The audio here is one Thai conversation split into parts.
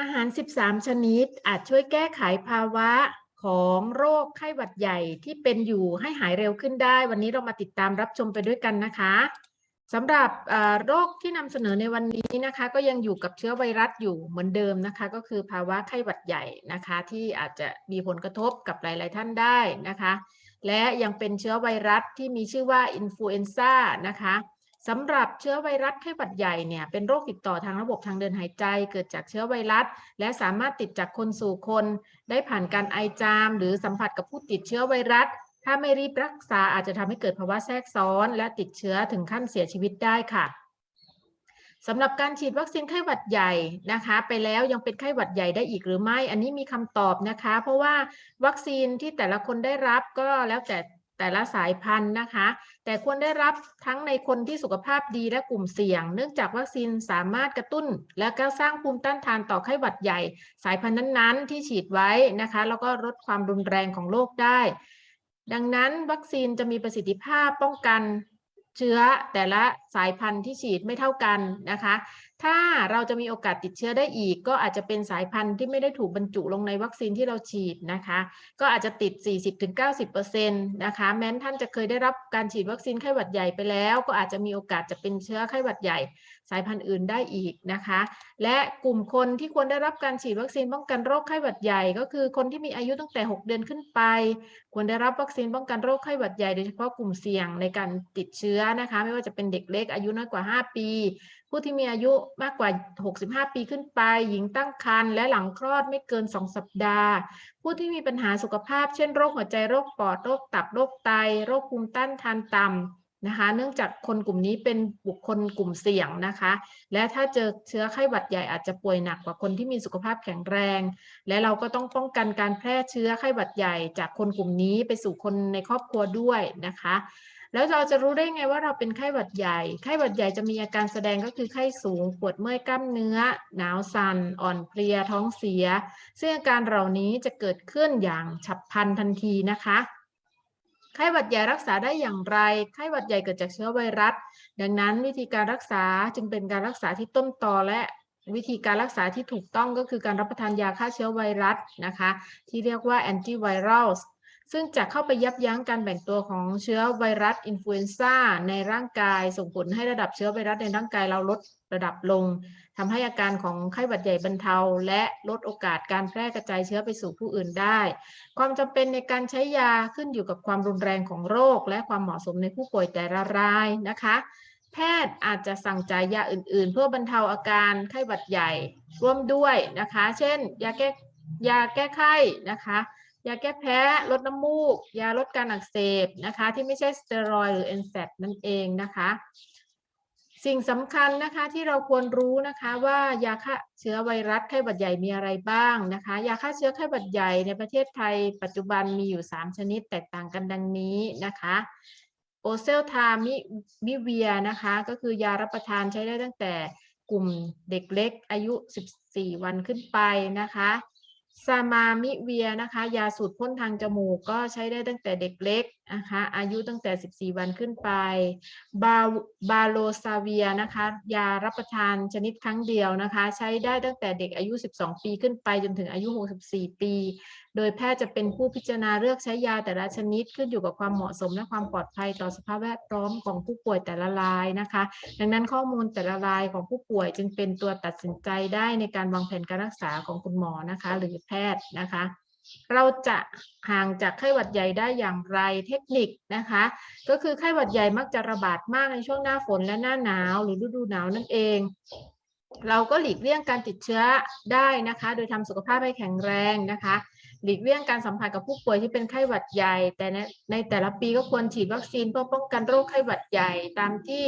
อาหาร 13 ชนิดอาจช่วยแก้ไขภาวะของโรคไข้หวัดใหญ่ที่เป็นอยู่ให้หายเร็วขึ้นได้ วันนี้เรามาติดตามรับชมไปด้วยกันนะคะสำหรับโรคที่นำเสนอในวันนี้นะคะ ก็ยังอยู่กับเชื้อไวรัสอยู่เหมือนเดิมนะคะ ก็คือภาวะไข้หวัดใหญ่นะคะ ที่อาจจะมีผลกระทบกับหลาย ๆ ท่านได้นะคะ และยังเป็นเชื้อไวรัสที่มีชื่อว่าอินฟลูเอนซ่านะคะ สำหรับเชื้อไวรัสไข้หวัดใหญ่เนี่ยเป็นโรคติดต่อทางระบบทางเดินหายใจ เกิดจากเชื้อไวรัส และสามารถติดจากคนสู่คน ได้ผ่านการไอจาม หรือสัมผัสกับผู้ติดเชื้อไวรัส ถ้าไม่รีบรักษาอาจจะทำให้เกิดภาวะแทรกซ้อน และติดเชื้อถึงขั้นเสียชีวิตได้ค่ะสำหรับการฉีดวัคซีนไข้หวัดใหญ่นะคะ ไปแล้วยังเป็นไข้หวัดใหญ่ได้อีกหรือไม่ อันนี้มีคำตอบนะคะ เพราะว่าวัคซีนที่แต่ละคนได้รับก็แล้วแต่ แต่ละสายพันธุ์นะคะ แต่ควรได้รับทั้งในคนที่สุขภาพดีและกลุ่มเสี่ยง เนื่องจากวัคซีนสามารถกระตุ้น และก็สร้างภูมิต้านทานต่อไข้หวัดใหญ่ สายพันธุ์นั้นๆ ที่ฉีดไว้นะคะ แล้วก็ลดความรุนแรงของโรคได้ ดังนั้นวัคซีนจะมีประสิทธิภาพป้องกันเชื้อแต่ละสายพันธุ์ที่ฉีดไม่เท่ากันนะคะถ้าเราจะมีโอกาสติดเชื้อได้อีก ก็อาจจะเป็นสายพันธุ์ที่ไม่ได้ถูกบรรจุลงในวัคซีนที่เราฉีดนะคะ ก็อาจจะติด 40-90%นะคะ แม้นท่านจะเคยได้รับการฉีดวัคซีนไข้หวัดใหญ่ไปแล้ว ก็อาจจะมีโอกาสจะเป็นเชื้อไข้หวัดใหญ่ สายพันธุ์อื่นได้อีกนะคะ และกลุ่มคนที่ควรได้รับการฉีดวัคซีนป้องกันโรคไข้หวัดใหญ่ ก็คือคนที่มีอายุตั้งแต่ 6 เดือนขึ้นไป ควรได้รับวัคซีนป้องกันโรคไข้หวัดใหญ่โดยเฉพาะกลุ่มเสี่ยงในการติดเชื้อนะคะ ไม่ว่าจะเป็นเด็กเล็กอายุน้อยกว่า 5 ปีผู้ที่มีอายุมากกว่า 65 ปีขึ้นไป หญิงตั้งครรภ์และหลังคลอดไม่เกิน 2 สัปดาห์ ผู้ที่มีปัญหาสุขภาพ เช่นโรคหัวใจโรคปอด โรคตับ โรคไต โรคภูมิต้านทานต่ำนะคะ เนื่องจากคนกลุ่มนี้เป็นบุคคลกลุ่มเสี่ยงนะคะ และถ้าเจอเชื้อไข้หวัดใหญ่อาจจะป่วยหนักกว่าคนที่มีสุขภาพแข็งแรง และเราก็ต้องป้องกันการแพร่เชื้อไข้หวัดใหญ่ จากคนกลุ่มนี้ไปสู่คนในครอบครัวด้วยนะคะ แล้วเราจะรู้ได้ไงว่าเราเป็นไข้หวัดใหญ่ ไข้หวัดใหญ่จะมีอาการแสดงก็คือไข้สูง ปวดเมื่อยกล้ามเนื้อ หนาวสัน่น อ่อนเพลีย ท้องเสีย ซึ่งอาการเหล่านี้จะเกิดขึ้นอย่างฉับพลันทันทีนะคะ ไข้หวัดใหญ่รักษาได้อย่างไร ไข้หวัดใหญ่เกิดจากเชื้อไวรัส ดังนั้นวิธีการรักษาจึงเป็นการรักษาที่ต้นตอและวิธีการรักษาที่ถูกต้องก็คือการรับประทานยาฆ่าเชื้อไวรัสนะคะ ที่เรียกว่าแอนติไวรัล ซึ่งจะเข้าไปยับยั้งการแบ่งตัวของเชื้อไวรัสอินฟลูเอนซ่าในร่างกาย ส่งผลให้ระดับเชื้อไวรัสในร่างกายเราลดระดับลงทำให้อาการของไข้หวัดใหญ่บรรเทา และลดโอกาสการแพร่กระจายเชื้อไปสู่ผู้อื่นได้ ความจำเป็นในการใช้ยาขึ้นอยู่กับความรุนแรงของโรค และความเหมาะสมในผู้ป่วยแต่ละรายนะคะแพทย์อาจจะสั่งจ่ายยาอื่น ๆ เพื่อบรรเทาอาการไข้หวัดใหญ่ร่วมด้วยนะคะ เช่น ยาแก้ยาแก้ไข้นะคะ ยาแก้แพ้ลดน้ำมูก ยาลดการอักเสบนะคะ ที่ไม่ใช่สเตียรอยด์หรือเอนแซดนั่นเองนะคะ สิ่งสำคัญนะคะที่เราควรรู้นะคะว่ายาฆ่าเชื้อไวรัสไข้หวัดใหญ่มีอะไรบ้างนะคะ ยาฆ่าเชื้อไข้หวัดใหญ่ในประเทศไทย ปัจจุบันมีอยู่ 3 ชนิดแตกต่างกันดังนี้นะคะโอเซลทามิมิเวียนะคะ ก็คือยารับประทานใช้ได้ตั้งแต่กลุ่มเด็กเล็กอายุ 14 วันขึ้นไปนะคะ ซามามิเวียนะคะ ยาสูตรพ่นทางจมูกก็ใช้ได้ตั้งแต่เด็กเล็ก นะคะอายุตั้งแต่ 14 วันขึ้นไป บาบาโลซาเวียนะคะยารับประทานชนิดครั้งเดียวนะคะ ใช้ได้ตั้งแต่เด็กอายุ 12 ปีขึ้นไปจนถึงอายุ 64 ปี โดยแพทย์จะเป็นผู้พิจารณาเลือกใช้ยาแต่ละชนิดขึ้นอยู่กับความเหมาะสมและความปลอดภัยต่อสภาพแวดล้อมของผู้ป่วยแต่ละรายนะคะ ดังนั้นข้อมูลแต่ละรายของผู้ป่วยจึงเป็นตัวตัดสินใจได้ในการวางแผนการรักษาของคุณหมอนะคะ หรือแพทย์นะคะ เราจะห่างจากไข้หวัดใหญ่ได้อย่างไรเทคนิคนะคะ ก็คือไข้หวัดใหญ่มักจะระบาดมากในช่วงหน้าฝนและหน้าหนาว หรือฤดูหนาวนั่นเอง เราก็หลีกเลี่ยงการติดเชื้อได้นะคะ โดยทำสุขภาพให้แข็งแรงนะคะ หลีกเลี่ยงการสัมผัสกับผู้ป่วยที่เป็นไข้หวัดใหญ่ แต่ในแต่ละปีก็ควรฉีดวัคซีนเพื่อป้องกันโรคไข้หวัดใหญ่ตามที่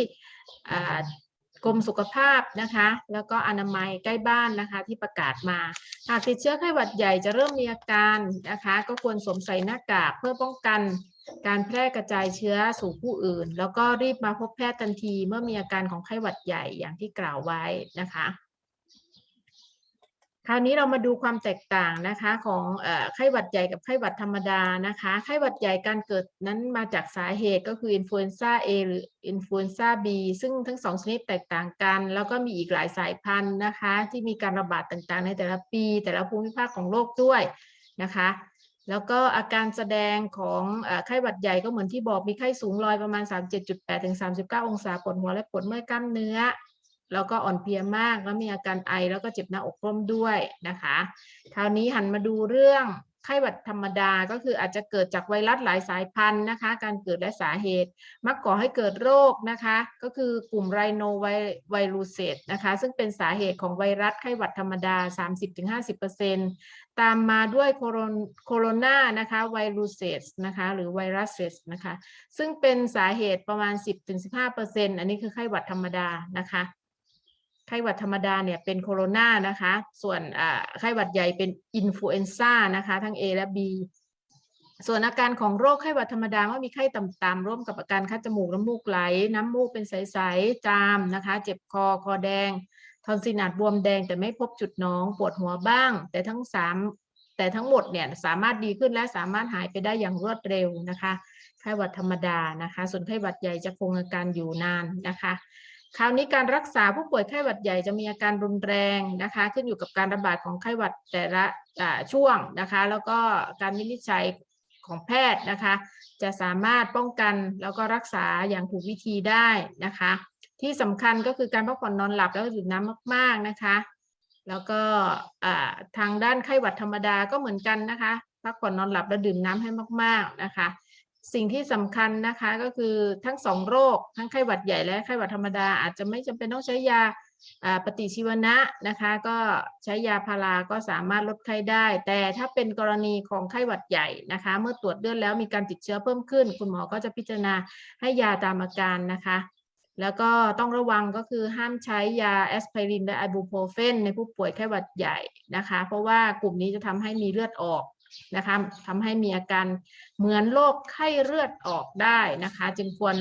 กรมสุขภาพนะคะ แล้วก็อนามัยใกล้บ้านนะคะ ที่ประกาศมา หากติดเชื้อไข้หวัดใหญ่จะเริ่มมีอาการนะคะ ก็ควรสวมใส่หน้ากากเพื่อป้องกันการแพร่กระจายเชื้อสู่ผู้อื่น แล้วก็รีบมาพบแพทย์ทันทีเมื่อมีอาการของไข้หวัดใหญ่อย่างที่กล่าวไว้นะคะ คราวนี้เรามาดูความแตกต่างนะคะของไข้หวัดใหญ่กับไข้หวัดธรรมดานะคะไข้หวัดใหญ่การเกิดนั้นมาจากสาเหตุก็คืออินฟลูเอนซ่า A หรืออินฟลูเอนซ่า B ซึ่งทั้งสองชนิดแตกต่างกัน แล้วก็มีอีกหลายสายพันธุ์นะคะ ที่มีการระบาดต่างๆ ในแต่ละปี แต่ละภูมิภาคของโลกด้วยนะคะแล้วก็อาการแสดงของไข้หวัดใหญ่ก็เหมือนที่บอกมีไข้สูงลอยประมาณ 37.8 ถึง 39 องศาปวดหัวและปวดเมื่อยกล้ามเนื้อ แล้วก็อ่อนเพลียมาก แล้วมีอาการไอแล้วก็เจ็บหน้าอกร่วมด้วยนะคะคราวนี้หันมาดูเรื่องไข้หวัดธรรมดาก็คืออาจจะเกิดจากไวรัสหลายสายพันธุ์นะคะ การเกิดและสาเหตุ มักก่อให้เกิดโรคนะคะ ก็คือกลุ่มไรโนไวรูเซตนะคะ ซึ่งเป็นสาเหตุของไวรัสไข้หวัดธรรมดา 30-50%ตามมาด้วยโคโรนโคโรนานะคะไวรูเซตนะคะ หรือไวรัสเซสนะคะ ซึ่งเป็นสาเหตุประมาณ 10-15%อันนี้คือไข้หวัดธรรมดานะคะ ไข้หวัดธรรมดาเนี่ยเป็นโคโรนานะคะ ส่วนไข้หวัดใหญ่เป็นอินฟลูเอนซ่านะคะ ทั้ง A และ B ส่วนอาการของโรคไข้หวัดธรรมดาว่ามีไข้ต่ำๆร่วมกับอาการคัดจมูกน้ำมูกไหล น้ำมูกเป็นใสๆ จามนะคะ เจ็บคอ คอแดง ทอนซิลอาจบวมแดงแต่ไม่พบจุดหน้อง ปวดหัวบ้าง แต่ทั้งสามแต่ทั้งหมดเนี่ยสามารถดีขึ้นและสามารถหายไปได้อย่างรวดเร็วนะคะ ไข้หวัดธรรมดานะคะ ส่วนไข้หวัดใหญ่จะคงอาการอยู่นานนะคะ คราวนี้การรักษาผู้ป่วยไข้หวัดใหญ่จะมีอาการรุนแรงนะคะ ขึ้นอยู่กับการระบาดของไข้หวัดแต่ละช่วงนะคะ แล้วก็การวินิจฉัยของแพทย์นะคะ จะสามารถป้องกันแล้วก็รักษาอย่างถูกวิธีได้นะคะ ที่สำคัญก็คือการพักผ่อนนอนหลับแล้วก็ดื่มน้ำมาก ๆนะคะ แล้วก็ทางด้านไข้หวัดธรรมดาก็เหมือนกันนะคะ พักผ่อนนอนหลับแล้วดื่มน้ำให้มาก ๆนะคะ สิ่งที่สำคัญนะคะก็คือทั้งสองโรค ทั้งไข้หวัดใหญ่และไข้หวัดธรรมดา อาจจะไม่จำเป็นต้องใช้ยาปฏิชีวนะนะคะ ก็ใช้ยาพาราก็สามารถลดไข้ได้ แต่ถ้าเป็นกรณีของไข้หวัดใหญ่นะคะ เมื่อตรวจเลือดแล้วมีการติดเชื้อเพิ่มขึ้น คุณหมอก็จะพิจารณาให้ยาตามอาการนะคะ แล้วก็ต้องระวังก็คือห้ามใช้ยาแอสไพรินและไอบูโพรเฟนในผู้ป่วยไข้หวัดใหญ่นะคะ เพราะว่ากลุ่มนี้จะทำให้มีเลือดออก นะคะทำให้มีอาการเหมือนโรคไข้เลือดออกได้นะคะ จึงควร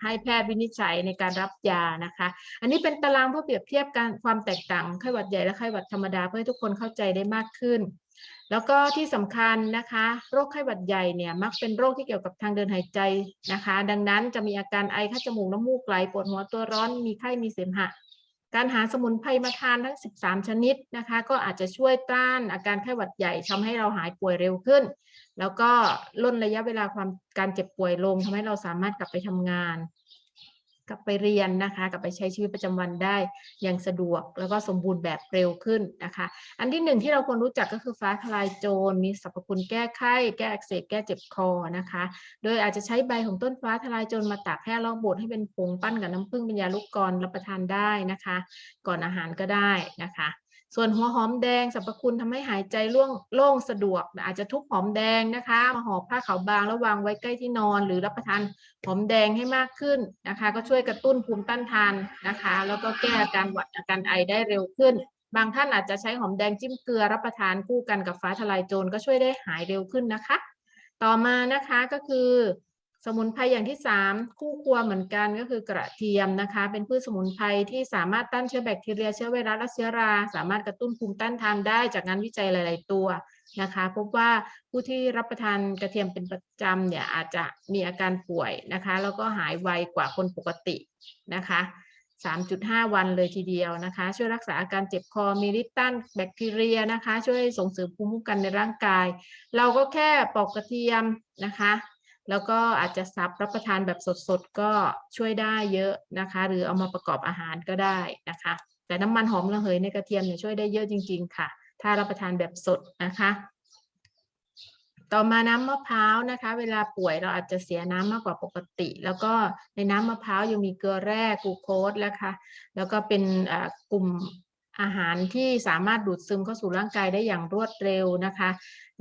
ให้แพทย์วินิจฉัยในการรับยานะคะ อันนี้เป็นตารางเพื่อเปรียบเทียบการความแตกต่างไข้หวัดใหญ่และไข้หวัดธรรมดาเพื่อให้ทุกคนเข้าใจได้มากขึ้น แล้วก็ที่สำคัญนะคะ โรคไข้หวัดใหญ่เนี่ยมักเป็นโรคที่เกี่ยวกับทางเดินหายใจนะคะ ดังนั้นจะมีอาการไอคัดจมูกน้ำมูกไหลปวดหัวตัวร้อนมีไข้มีเสมหะ การหาสมุนไพรมาทานทั้ง 13 ชนิดนะคะ ก็อาจจะช่วยต้านอาการไข้หวัดใหญ่ทำให้เราหายป่วยเร็วขึ้น แล้วก็ลดระยะเวลาความการเจ็บป่วยลงทำให้เราสามารถกลับไปทำงาน กลับไปเรียนนะคะกลับไปใช้ชีวิตประจำวันได้อย่างสะดวกแล้วก็สมบูรณ์แบบเร็วขึ้นนะคะ อันที่หนึ่งที่เราควรรู้จักก็คือฟ้าทลายโจรมีสรรพคุณแก้ไข้ แก้อักเสบแก้เจ็บคอนะคะ โดยอาจจะใช้ใบของต้นฟ้าทลายโจรมาตากแห้งแล้วบดให้เป็นผงปั้นกับน้ำผึ้งเป็นยาลูกกรรับประทานได้นะคะ ก่อนอาหารก็ได้นะคะ ส่วนหัวหอมแดงสรรพคุณทำให้หายใจร่วงโล่งสะดวก อาจจะทุบหอมแดงนะคะมาห่อผ้าขาวบางแล้ววางไว้ใกล้ที่นอน หรือรับประทานหอมแดงให้มากขึ้นนะคะ ก็ช่วยกระตุ้นภูมิต้านทานนะคะ แล้วก็แก้อาการหวัดอาการไอได้เร็วขึ้น บางท่านอาจจะใช้หอมแดงจิ้มเกลือรับประทานคู่กันกับฟ้าทลายโจรก็ช่วยได้หายเร็วขึ้นนะคะ ต่อมานะคะก็คือ สมุนไพรอย่างที่ 3 คู่ครัวเหมือนกันก็คือกระเทียมนะคะ เป็นพืชสมุนไพรที่สามารถต้านเชื้อแบคทีเรียเชื้อไวรัสและเชื้อรา สามารถกระตุ้นภูมิต้านทานได้จากงานวิจัยหลาย ๆ ตัวนะคะ พบว่าผู้ที่รับประทานกระเทียมเป็นประจำเนี่ยอาจจะมีอาการป่วยนะคะ แล้วก็หายไวกว่าคนปกตินะคะ 3.5 วันเลยทีเดียวนะคะ ช่วยรักษาอาการเจ็บคอมีฤทธิ์ต้านแบคทีเรียนะคะ ช่วยส่งเสริมภูมิคุ้มกันในร่างกาย เราก็แค่ปอกกระเทียมนะคะ แล้วก็อาจจะซับรับประทานแบบสดๆ ก็ช่วยได้เยอะนะคะ หรือเอามาประกอบอาหารก็ได้นะคะ แต่น้ำมันหอมระเหยในกระเทียมเนี่ยช่วยได้เยอะจริง ๆ ค่ะ ถ้ารับประทานแบบสดนะคะ ต่อมาน้ำมะพร้าวนะคะ เวลาป่วยเราอาจจะเสียน้ำมากกว่าปกติ แล้วก็ในน้ำมะพร้าวยังมีเกลือแร่กลูโคสแล้วค่ะแล้วก็เป็นกลุ่มอาหารที่สามารถดูดซึมเข้าสู่ร่างกายได้อย่างรวดเร็วนะคะ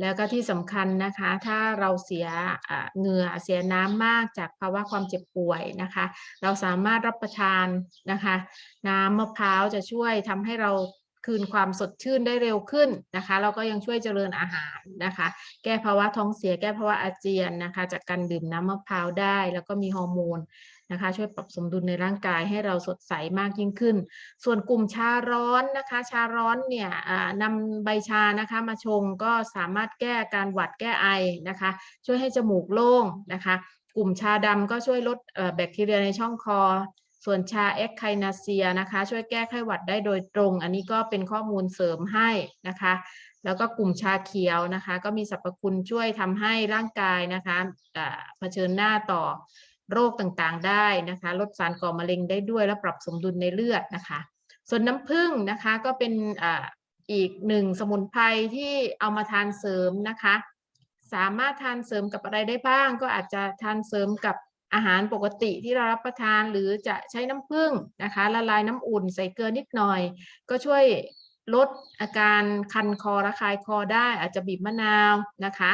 แล้วก็ที่สำคัญนะคะ ถ้าเราเสียเหงื่อเสียน้ำมากจากภาวะความเจ็บป่วยนะคะ เราสามารถรับประทานนะคะ น้ำมะพร้าวจะช่วยทำให้เรา คืนความสดชื่นได้เร็วขึ้นนะคะแล้วก็ยังช่วยเจริญอาหารนะคะ แก้ภาวะท้องเสียแก้ภาวะอาเจียนนะคะ จากการดื่มน้ำมะพร้าวได้ แล้วก็มีฮอร์โมนนะคะ ช่วยปรับสมดุลในร่างกายให้เราสดใสมากยิ่งขึ้น ส่วนกลุ่มชาร้อนนะคะ ชาร้อนเนี่ยนำใบชานะคะมาชงก็สามารถแก้การหวัดแก้ไอนะคะ ช่วยให้จมูกโล่งนะคะกลุ่มชาดำก็ช่วยลดแบคทีเรียในช่องคอ ส่วนชาเอ็กไคนาเซียนะคะ ช่วยแก้ไข้หวัดได้โดยตรง อันนี้ก็เป็นข้อมูลเสริมให้นะคะ แล้วก็กลุ่มชาเขียวนะคะ ก็มีสรรพคุณช่วยทำให้ร่างกายนะคะอ่าเผชิญหน้าต่อโรคต่างๆได้นะคะ ลดสารก่อมะเร็งได้ด้วย และปรับสมดุลในเลือดนะคะ ส่วนน้ำผึ้งนะคะก็เป็นออีกหนึ่งสมุนไพรที่เอามาทานเสริมนะคะ สามารถทานเสริมกับอะไรได้บ้าง ก็อาจจะทานเสริมกับ อาหารปกติที่เรารับประทานหรือจะใช้น้ำผึ้งนะคะละลายน้ำอุ่นใส่เกลือนิดหน่อย ก็ช่วยลดอาการคันคอระคายคอได้อาจจะบีบมะนาวนะคะ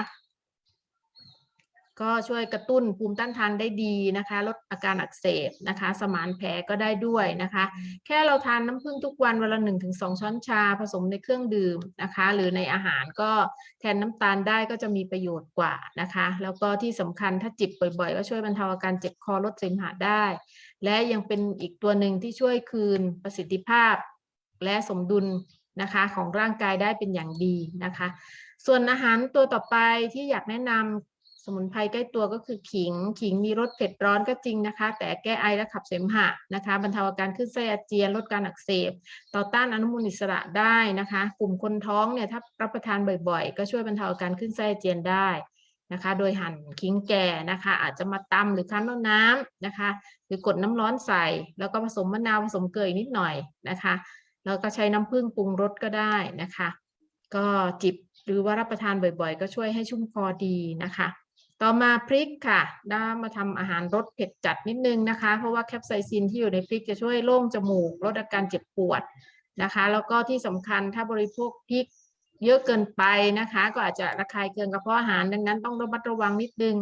ก็ช่วยกระตุ้นภูมิต้านทานได้ดีนะคะ ลดอาการอักเสบนะคะ สมานแผลก็ได้ด้วยนะคะ แค่เราทานน้ำผึ้งทุกวันวันละหนึ่งถึงสองช้อนชาผสมในเครื่องดื่มนะคะ หรือในอาหารก็แทนน้ำตาลได้ก็จะมีประโยชน์กว่านะคะ แล้วก็ที่สำคัญถ้าจิบบ่อยๆ ก็ช่วยบรรเทาอาการเจ็บคอลดเสมหะได้ และยังเป็นอีกตัวหนึ่งที่ช่วยคืนประสิทธิภาพ และสมดุลนะคะของร่างกายได้เป็นอย่างดีนะคะ ส่วนอาหารตัวต่อไปที่อยากแนะนำ สมุนไพรใกล้ตัวก็คือขิง ขิงมีรสเผ็ดร้อนก็จริงนะคะ แต่แก้ไอและขับเสมหะนะคะ บรรเทาอาการขึ้นไส้อาเจียน ลดการอักเสบ ต่อต้านอนุมูลอิสระได้นะคะ กลุ่มคนท้องเนี่ยถ้ารับประทานบ่อยๆ ก็ช่วยบรรเทาอาการขึ้นไส้อาเจียนได้นะคะ โดยหั่นขิงแก่นะคะ อาจจะมาตำหรือคั้นน้ำนะคะ หรือกดน้ำร้อนใส่ แล้วก็ผสมมะนาวผสมเกลือนิดหน่อยนะคะ แล้วก็ใช้น้ำผึ้งปรุงรสก็ได้นะคะ ก็จิบหรือว่ารับประทานบ่อยๆ ก็ช่วยให้ชุ่มคอดีนะคะ ต่อมาพริกค่ะได้มาทำอาหารรสเผ็ดจัดนิดนึงนะคะ เพราะว่าแคปไซซินที่อยู่ในพริกจะช่วยโล่งจมูกลดอาการเจ็บปวดนะคะ แล้วก็ที่สำคัญถ้าบริโภคพริกเยอะเกินไปนะคะ ก็อาจจะระคายเคืองกระเพาะอาหารดังนั้นต้องระมัดระวังนิดนึง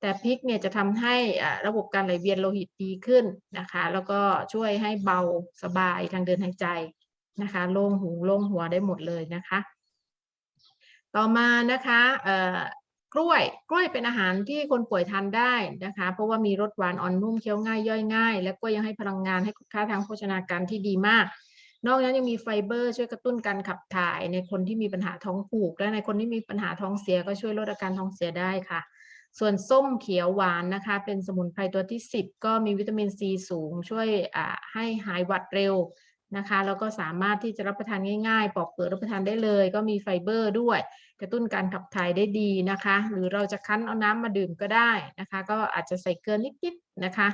แต่พริกเนี่ยจะทำให้อ่าระบบการไหลเวียนโลหิตดีขึ้นนะคะ แล้วก็ช่วยให้เบาสบายทางเดินหายใจนะคะโล่งหูโล่งหัวได้หมดเลยนะคะ ต่อมานะคะ กล้วย กล้วยเป็นอาหารที่คนป่วยทานได้นะคะ เพราะว่ามีรสหวานอ่อนนุ่มเคี้ยวง่ายย่อยง่าย และก็ยังให้พลังงานให้คุณค่าทางโภชนาการที่ดีมาก นอกจากนั้นยังมีไฟเบอร์ช่วยกระตุ้นการขับถ่าย ในคนที่มีปัญหาท้องผูก และในคนที่มีปัญหาท้องเสียก็ช่วยลดอาการท้องเสียได้ค่ะ ส่วนส้มเขียวหวานนะคะ เป็นสมุนไพรตัวที่ 10 ก็มีวิตามินซีสูง ช่วยให้หายหวัดเร็ว นะคะแล้วก็สามารถที่จะรับประทานง่ายๆ ปอกเปลือกรับประทานได้เลย ก็มีไฟเบอร์ด้วย กระตุ้นการขับถ่ายได้ดีนะคะ หรือเราจะคั้นเอาน้ำมาดื่มก็ได้นะคะ ก็อาจจะใส่เกลือนิดๆนะคะ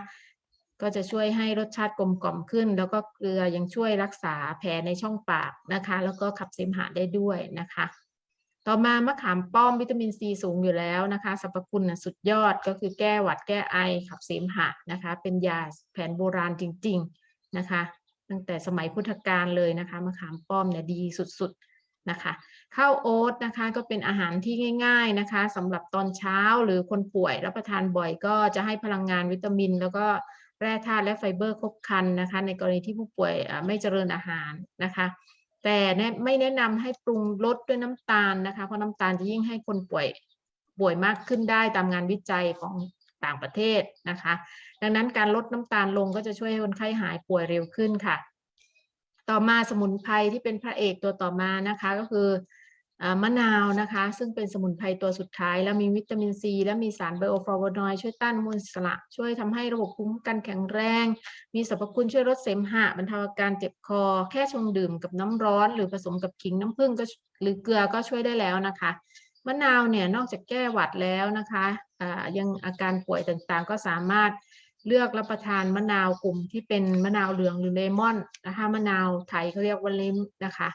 ก็จะช่วยให้รสชาติกลมกล่อมขึ้น แล้วก็เกลือยังช่วยรักษาแผลในช่องปากนะคะ แล้วก็ขับเสมหะได้ด้วยนะคะ ต่อมามะขามป้อมวิตามินซีสูงอยู่แล้วนะคะสรรพคุณนะสุดยอดก็คือแก้หวัดแก้ไอขับเสมหะนะคะ เป็นยาแผนโบราณจริง ๆนะคะ ตั้งแต่สมัยพุทธกาลเลยนะคะมะขามป้อมเนี่ยดีสุดๆนะคะข้าวโอ๊ตนะคะก็เป็นอาหารที่ง่าย ๆนะคะสำหรับตอนเช้าหรือคนป่วยรับประทานบ่อยก็จะให้พลังงานวิตามิน แล้วก็แร่ธาตุและไฟเบอร์ครบครันนะคะ ในกรณีที่ผู้ป่วยไม่เจริญอาหารนะคะแต่แนะไม่แนะนำให้ปรุงรสด้วยน้ำตาลนะคะ เพราะน้ำตาลจะยิ่งให้คนป่วยป่วยมากขึ้นได้ตามงานวิจัยของ ต่างประเทศนะคะ ดังนั้นการลดน้ำตาลลงก็จะช่วยให้คนไข้หายป่วยเร็วขึ้นค่ะ ต่อมาสมุนไพรที่เป็นพระเอกตัวต่อมานะคะก็คือมะนาวนะคะ ซึ่งเป็นสมุนไพรตัวสุดท้าย แล้วมีวิตามินซี และมีสารไบโอฟลาโวนอยด์ช่วยต้านอนุมูลอิสระ ช่วยทำให้ระบบภูมิคุ้มกันแข็งแรง มีสรรพคุณช่วยลดเสมหะบรรเทาอาการเจ็บคอ แค่ชงดื่มกับน้ำร้อน หรือผสมกับขิงน้ำผึ้งก็หรือเกลือก็ช่วยได้แล้วนะคะ มะนาวเนี่ยนอกจากแก้หวัดแล้วนะคะอ่ายังอาการป่วยต่างๆ ก็สามารถเลือกรับประทานมะนาวกลุ่มที่เป็นมะนาวเหลืองหรือเลมอนนะคะมะนาวไทยเขาเรียกว่าเลมนะคะ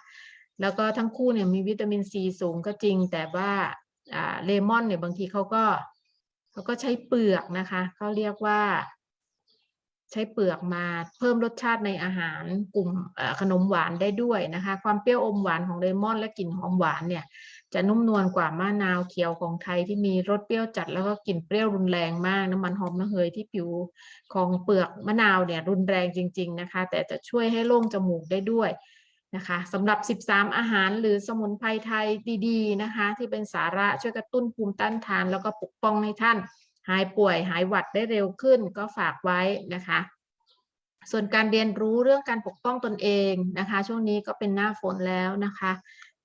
แล้วก็ทั้งคู่เนี่ยมีวิตามินซีสูงก็จริง แต่ว่าเลมอนเนี่ยบางทีเขาก็เขาก็ใช้เปลือกนะคะเขาเรียกว่า ใช้เปลือกมาเพิ่มรสชาติในอาหารกลุ่มขนมหวานได้ด้วยนะคะ ความเปรี้ยวอมหวานของเลมอนและกลิ่นหอมหวานเนี่ย จะนุ่มนวลกว่ามะนาวเขียวของไทยที่มีรสเปรี้ยวจัดแล้วก็กลิ่นเปรี้ยวรุนแรงมาก น้ำมันหอมระเหยที่ผิวของเปลือกมะนาวเนี่ยรุนแรงจริง ๆนะคะ แต่จะช่วยให้โล่งจมูกได้ด้วยนะคะสำหรับ 13 อาหารหรือสมุนไพรไทยดีๆนะคะ ที่เป็นสาระช่วยกระตุ้นภูมิต้านทาน แล้วก็ปกป้องให้ท่าน หายป่วยหายหวัดได้เร็วขึ้นก็ฝากไว้นะคะส่วนการเรียนรู้เรื่องการปกป้องตนเองนะคะ ช่วงนี้ก็เป็นหน้าฝนแล้วนะคะ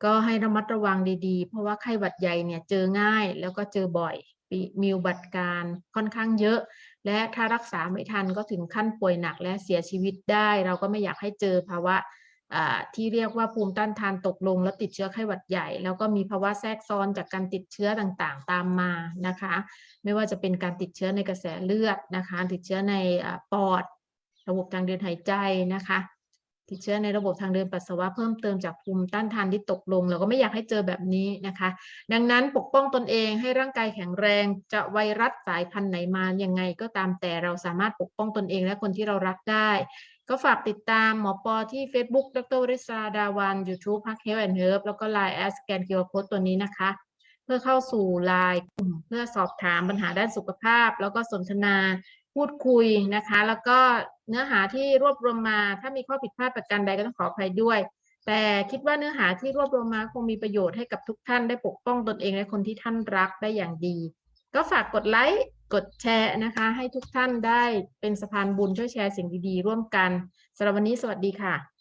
ก็ให้ระมัดระวังดีๆ เพราะว่าไข้หวัดใหญ่เนี่ยเจอง่ายแล้วก็เจอบ่อย มีอุบัติการค่อนข้างเยอะ และถ้ารักษาไม่ทันก็ถึงขั้นป่วยหนักและเสียชีวิตได้ เราก็ไม่อยากให้เจอภาวะที่เรียกว่าภูมิต้านทานตกลง แล้วติดเชื้อไข้หวัดใหญ่ แล้วก็มีภาวะแทรกซ้อนจากการติดเชื้อต่างๆ ตามมานะคะ ไม่ว่าจะเป็นการติดเชื้อในกระแสเลือดนะคะ ติดเชื้อในอปอด ระบบทางเดินหายใจนะคะ ติดเชื้อในระบบทางเดินปัสสาวะเพิ่มเติมจากภูมิต้านทานที่ตกลง เราก็ไม่อยากให้เจอแบบนี้นะคะ ดังนั้นปกป้องตนเองให้ร่างกายแข็งแรงจะไวรัสสายพันธุ์ไหนมายังไงก็ตามแต่เราสามารถปกป้องตนเองและคนที่เรารักได้ ก็ฝากติดตามหมอปอที่ Facebook ดรวริศราดาวัน YouTube พักเฮลแอนด์เฮิร์บแล้วก็ Line แอสแกนคิวโค้ดตัวนี้นะคะ เพื่อเข้าสู่ไลน์กลุ่มเพื่อสอบถามปัญหาด้านสุขภาพ แล้วก็สนทนา พูดคุยนะคะ แล้วก็เนื้อหาที่รวบรวมมาถ้ามีข้อผิดพลาดประการใดก็ต้องขออภัยด้วย แต่คิดว่าเนื้อหาที่รวบรวมมาคงมีประโยชน์ให้กับทุกท่านได้ปกป้องตนเองและคนที่ท่านรักได้อย่างดี ก็ฝากกดไลค์กดแชร์นะคะ ให้ทุกท่านได้เป็นสะพานบุญช่วยแชร์สิ่งดีๆ ร่วมกันสำหรับวันนี้สวัสดีค่ะ